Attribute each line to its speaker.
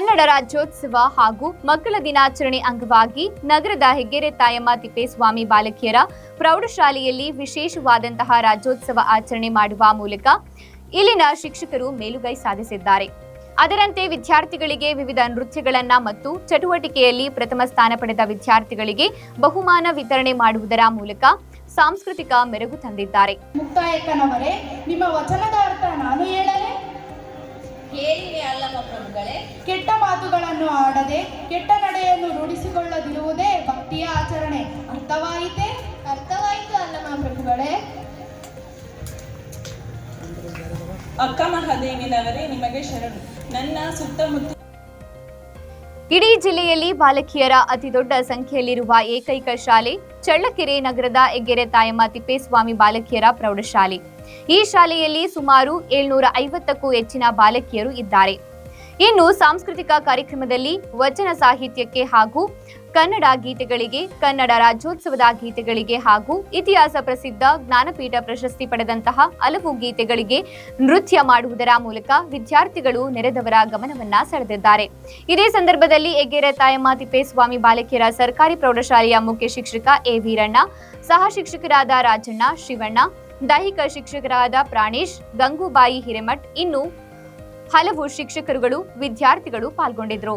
Speaker 1: ರಾಜ್ಯೋತ್ಸವ ಹಾಗೂ ಮಕ್ಕಳ ದಿನಾಚರಣೆ ಅಂಗವಾಗಿ ನಗರದ ಹೆಗ್ಗೆರೆ ತಾಯಮ್ಮ ತಿಪ್ಪೇಸ್ವಾಮಿ ಬಾಲಕಿಯರ ಪ್ರೌಢಶಾಲೆಯಲ್ಲಿ ವಿಶೇಷವಾದಂತಹ ರಾಜ್ಯೋತ್ಸವ ಆಚರಣೆ ಮಾಡುವ ಮೂಲಕ ಇಲ್ಲಿನ ಶಿಕ್ಷಕರು ಮೇಲುಗೈ ಸಾಧಿಸಿದ್ದಾರೆ. ಅದರಂತೆ ವಿದ್ಯಾರ್ಥಿಗಳಿಗೆ ವಿವಿಧ ನೃತ್ಯಗಳನ್ನ ಮತ್ತು ಚಟುವಟಿಕೆಯಲ್ಲಿ ಪ್ರಥಮ ಸ್ಥಾನ ಪಡೆದ ವಿದ್ಯಾರ್ಥಿಗಳಿಗೆ ಬಹುಮಾನ ವಿತರಣೆ ಮಾಡುವುದರ ಮೂಲಕ ಸಾಂಸ್ಕೃತಿಕ ಮೆರುಗು ತಂದಿದ್ದಾರೆ.
Speaker 2: ಮುಕ್ತಾಯಕನವರೇ ನಿಮ್ಮ ವಚನದ ಅರ್ಥ ನಾನು ಹೇಳಲೇ
Speaker 3: ಹೇಳಿವೆ ಅಲ್ಲಮ್ಮ ಪ್ರಭುಗಳೇ.
Speaker 2: ಕೆಟ್ಟ ಮಾತುಗಳನ್ನು ಆಡದೆ ಕೆಟ್ಟ ನಡೆಯನ್ನು ರೂಢಿಸಿಕೊಳ್ಳದಿರುವುದೇ ಭಕ್ತಿಯ ಆಚರಣೆ. ಅರ್ಥವಾಯಿತೆ?
Speaker 3: ಅರ್ಥವಾಯಿತು ಅಲ್ಲಮ್ಮ ಪ್ರಭುಗಳೇ.
Speaker 4: ಅಕ್ಕ ಮಹಾದೇವಿನವರೇ ನಿಮಗೆ ಶರಣು. ನನ್ನ ಸುತ್ತಮುತ್ತ
Speaker 1: ಇಡೀ ಜಿಲ್ಲೆಯಲ್ಲಿ ಬಾಲಕಿಯರ ಅತಿದೊಡ್ಡ ಸಂಖ್ಯೆಯಲ್ಲಿರುವ ಏಕೈಕ ಶಾಲೆ ಚಳ್ಳಕೆರೆ ನಗರದ ಎಗ್ಗೆರೆ ತಾಯಮ್ಮ ತಿಪ್ಪೇಸ್ವಾಮಿ ಬಾಲಕಿಯರ ಪ್ರೌಢಶಾಲೆ. ಈ ಶಾಲೆಯಲ್ಲಿ ಸುಮಾರು ಏಳ್ನೂರ ಐವತ್ತಕ್ಕೂ ಹೆಚ್ಚಿನ ಬಾಲಕಿಯರು ಇದ್ದಾರೆ. ಇನ್ನು ಸಾಂಸ್ಕೃತಿಕ ಕಾರ್ಯಕ್ರಮದಲ್ಲಿ ವಚನ ಸಾಹಿತ್ಯಕ್ಕೆ ಹಾಗೂ ಕನ್ನಡ ಗೀತೆಗಳಿಗೆ, ಕನ್ನಡ ರಾಜ್ಯೋತ್ಸವದ ಗೀತೆಗಳಿಗೆ ಹಾಗೂ ಇತಿಹಾಸ ಪ್ರಸಿದ್ಧ ಜ್ಞಾನಪೀಠ ಪ್ರಶಸ್ತಿ ಪಡೆದಂತಹ ಹಲವು ಗೀತೆಗಳಿಗೆ ನೃತ್ಯ ಮಾಡುವುದರ ಮೂಲಕ ವಿದ್ಯಾರ್ಥಿಗಳು ನೆರೆದವರ ಗಮನವನ್ನ ಸೆಳೆದಿದ್ದಾರೆ. ಇದೇ ಸಂದರ್ಭದಲ್ಲಿ ಎಗ್ಗೆರೆ ತಾಯಮ್ಮ ತಿಪ್ಪೇಸ್ವಾಮಿ ಬಾಲಕಿಯರ ಸರ್ಕಾರಿ ಪ್ರೌಢಶಾಲೆಯ ಮುಖ್ಯ ಶಿಕ್ಷಕ ಎ ವೀರಣ್ಣ, ಸಹ ಶಿಕ್ಷಕರಾದ ರಾಜಣ್ಣ, ಶಿವಣ್ಣ, ದೈಹಿಕ ಶಿಕ್ಷಕರಾದ ಪ್ರಾಣೇಶ್, ಗಂಗೂಬಾಯಿ ಹಿರೇಮಠ್ ಇನ್ನು ಹಲವು ಶಿಕ್ಷಕರುಗಳು ವಿದ್ಯಾರ್ಥಿಗಳು ಪಾಲ್ಗೊಂಡಿದ್ರು.